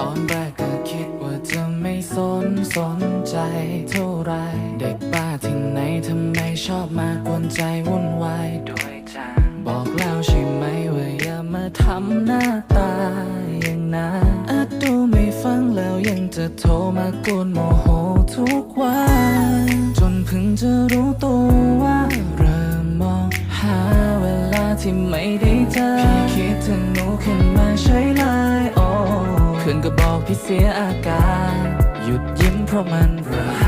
ตอนแรกก็คิดว่าจะไม่สนสนใจเท่าไร เด็กบ้าที่ไหนทำไมชอบมากวนใจวุ่นวายด้วยจังบอกแล้วใช่ไหมว่าอย่ามาทำหน้าตาอย่างนั้นอาจดูไม่ฟังแล้วยังจะโทรมากวนโมโหทุกวัน จนเพิ่งจะรู้ตัวว่าเริ่มมองหาเวลาที่ไม่ได้เจอพี่คิดถึง เพื่อนก็บอกพี่เสียอาการ หยุดยิ้มเพราะมันระหาก